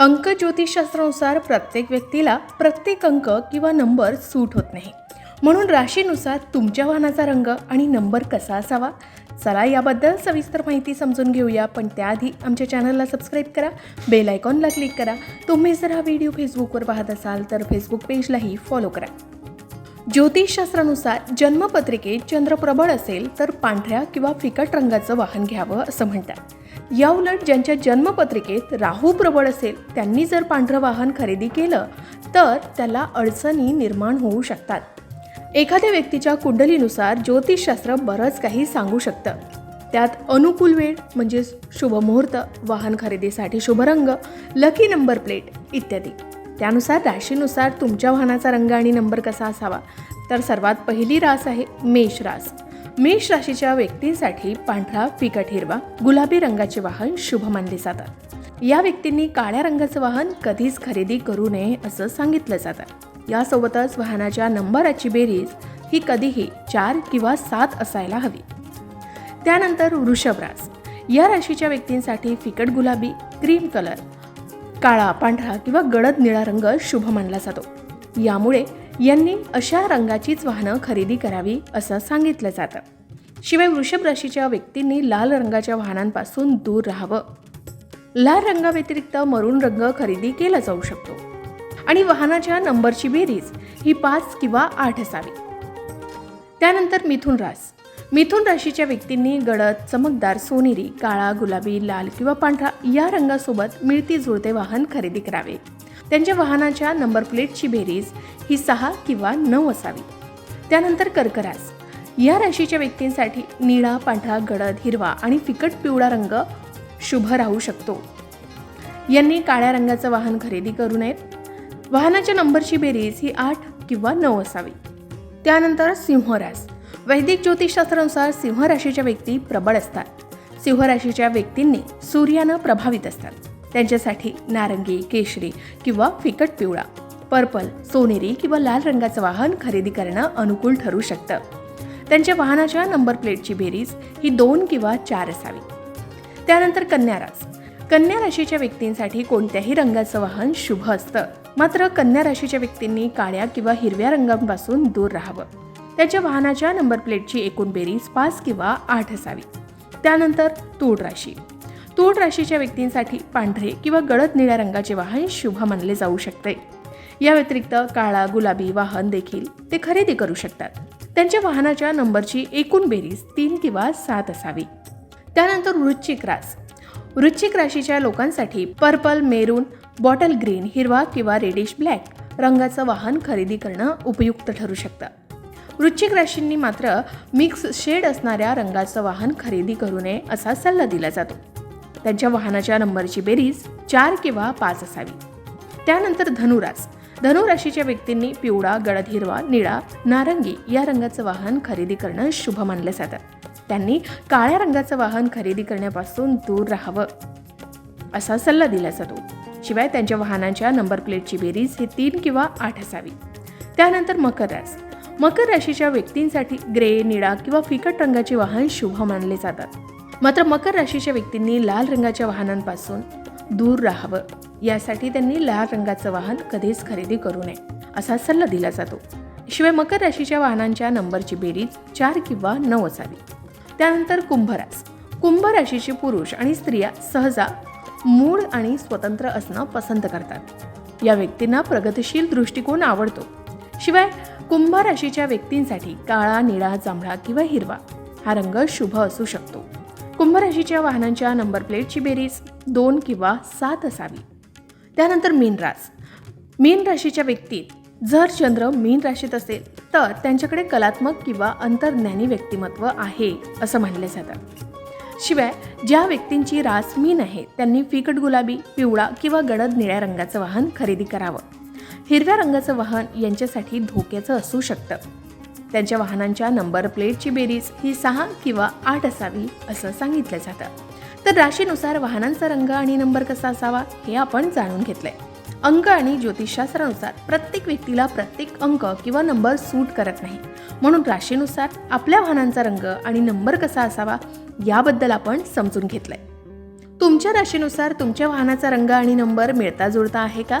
अंक ज्योतिषशास्त्रानुसार प्रत्येक व्यक्तीला प्रत्येक अंक किंवा नंबर सूट होत नाही. म्हणून राशीनुसार तुमच्या वाहनाचा रंग आणि नंबर कसा असावा? चला याबद्दल सविस्तर माहिती समजून घेऊया पण त्याआधी आमच्या चॅनलला सबस्क्राईब करा बेल आयकॉनला क्लिक करा. तुम्ही जर हा व्हिडिओ फेसबुकवर पाहत असाल तर फेसबुक पेजलाही फॉलो करा. ज्योतिषशास्त्रानुसार जन्मपत्रिकेत चंद्र प्रबळ असेल तर पांढऱ्या किंवा फिकट रंगाचं वाहन घ्यावं असं म्हणतात. या उलट ज्यांच्या जन्मपत्रिकेत राहू प्रबळ असेल त्यांनी जर पांढरं वाहन खरेदी केलं तर त्याला अडचणी निर्माण होऊ शकतात. एखाद्या व्यक्तीच्या कुंडलीनुसार ज्योतिषशास्त्र बरंच काही सांगू शकतं. त्यात अनुकूल वेळ म्हणजे शुभमुहूर्त वाहन खरेदीसाठी शुभ रंग लकी नंबर प्लेट इत्यादी. त्यानुसार राशीनुसार तुमच्या वाहनाचा रंग आणि नंबर कसा असावा? तर सर्वात पहिली रास आहे मेष रास. मेष राशीच्या व्यक्तींसाठी पांढरा फिकट हिरवा गुलाबी रंगाचे वाहन शुभ मानले जातात. या व्यक्तींनी काळ्या रंगाचं वाहन कधीच खरेदी करू नये असं सांगितलं जातं. यासोबतच वाहनाच्या नंबराची बेरीज ही कधीही चार किंवा सात असायला हवी. त्यानंतर वृषभ रास. या राशीच्या व्यक्तींसाठी फिकट गुलाबी क्रीम कलर काळा पांढरा किंवा गडद निळा रंग शुभ मानला जातो. यामुळे यांनी अशा रंगाचीच वाहनं खरेदी करावी असं सांगितलं जातं. शिवाय वृषभ राशीच्या व्यक्तींनी लाल रंगाच्या वाहनांपासून दूर राहावं. लाल रंगाव्यतिरिक्त मरून रंग खरेदी केला जाऊ शकतो. आणि वाहनाच्या नंबरची बेरीज ही पाच किंवा आठ असावी. त्यानंतर मिथुन रास. मिथुन राशीच्या व्यक्तींनी गडद चमकदार सोनेरी काळा गुलाबी लाल किंवा पांढरा या रंगासोबत मिळती जुळते वाहन खरेदी करावे. त्यांच्या वाहनाच्या नंबर प्लेटची बेरीज ही सहा किंवा नऊ असावी. त्यानंतर कर्करास. या राशीच्या व्यक्तींसाठी निळा पांढरा गडद हिरवा आणि फिकट पिवळा रंग शुभ राहू शकतो. यांनी काळ्या रंगाचं वाहन खरेदी करू नयेत. वाहनाच्या नंबरची बेरीज ही आठ किंवा नऊ असावी. त्यानंतर सिंहरास. वैदिक ज्योतिषशास्त्रानुसार सिंह राशीच्या व्यक्ती प्रबळ असतात. सिंह राशीच्या व्यक्तींनी सूर्यानं प्रभावित असतात. त्यांच्यासाठी नारंगी केशरी किंवा फिकट पिवळा पर्पल सोनेरी किंवा लाल रंगाचं वाहन खरेदी करणं अनुकूल ठरू शकतं. त्यांच्या वाहनाच्या नंबर प्लेटची बेरीज ही दोन किंवा चार असावी. त्यानंतर कन्या रास कन्या राशीच्या व्यक्तींसाठी कोणत्याही रंगाचं वाहन शुभ असतं. मात्र कन्या राशीच्या व्यक्तींनी काळ्या किंवा हिरव्या रंगांपासून दूर राहावं. त्याच्या वाहनाच्या नंबर प्लेटची एकूण बेरीज पाच किंवा आठ असावी. त्यानंतर तूळ राशी. तूळ राशीच्या व्यक्तींसाठी पांढरे किंवा गडद निळ्या रंगाचे वाहन शुभ मानले जाऊ शकते. या व्यतिरिक्त काळा गुलाबी वाहन देखील ते खरेदी करू शकतात. त्यांच्या वाहनाच्या नंबरची एकूण बेरीज तीन किंवा सात असावी. त्यानंतर वृश्चिक रास. वृश्चिक राशीच्या लोकांसाठी पर्पल मेरून बॉटल ग्रीन हिरवा किंवा रेडिश ब्लॅक रंगाचं वाहन खरेदी करणं उपयुक्त ठरू शकतं. वृश्चिक राशींनी मात्र मिक्स शेड असणाऱ्या रंगाचं वाहन खरेदी करू नये असा सल्ला दिला जातो. त्यांच्या वाहनाच्या नंबरची बेरीज चार किंवा पाच असावी. त्यानंतर धनुरास. धनुराशीच्या व्यक्तींनी पिवळा गडद हिरवा निळा नारंगी या रंगाचं वाहन खरेदी करणं शुभ मानलं जातं. त्यांनी काळ्या रंगाचं वाहन खरेदी करण्यापासून दूर राहावं असा सल्ला दिला जातो. शिवाय त्यांच्या वाहनाच्या नंबर प्लेटची बेरीज ही तीन किंवा आठ असावी. त्यानंतर मकर रास. मकर राशीच्या व्यक्तींसाठी ग्रे निळा किंवा फिकट रंगाचे वाहन शुभ मानले जातात. मात्र मकर राशीच्या व्यक्तींनी लाल रंगाच्या वाहनांपासून दूर राहावं. यासाठी त्यांनी लाल रंगाचं वाहन कधीच खरेदी करू नये असा सल्ला दिला जातो. शिवाय मकर राशीच्या वाहनांच्या नंबरची बेरीज चार किंवा नऊ असावी. त्यानंतर कुंभरास कुंभ राशीचे पुरुष आणि स्त्रिया सहजा मूळ आणि स्वतंत्र असणं पसंत करतात. या व्यक्तींना प्रगतिशील दृष्टिकोन आवडतो. शिवाय कुंभ राशीच्या व्यक्तींसाठी काळा निळा जांभळा किंवा हिरवा. हा रंग शुभ असू शकतो. कुंभ राशीच्या वाहनांच्या नंबर प्लेटची बेरीज दोन किंवा सात असावी. त्यानंतर मीन रास. मीन राशीच्या व्यक्तीत जर चंद्र मीन राशीत असेल तर त्यांच्याकडे कलात्मक किंवा अंतर्ज्ञानी व्यक्तिमत्व आहे असं मानले जातं. शिवाय ज्या व्यक्तींची रास मीन आहे त्यांनी फिकट गुलाबी पिवळा किंवा गडद निळ्या रंगाचं वाहन खरेदी करावं. हिरव्या रंगाचं वाहन यांच्यासाठी धोक्याचं असू शकतं. त्यांच्या वाहनांच्या नंबर प्लेटची बेरीज ही सहा किंवा आठ असावी असं सांगितलं जातं. तर राशीनुसार वाहनांचा रंग आणि नंबर कसा असावा हे आपण जाणून घेतलंय. अंक आणि ज्योतिषशास्त्रानुसार प्रत्येक व्यक्तीला प्रत्येक अंक किंवा नंबर सूट करत नाही. म्हणून राशीनुसार आपल्या वाहनांचा रंग आणि नंबर कसा असावा याबद्दल आपण समजून घेतलंय. तुमच्या राशीनुसार तुमच्या वाहनाचा रंग आणि नंबर मिळता जुळता आहे का?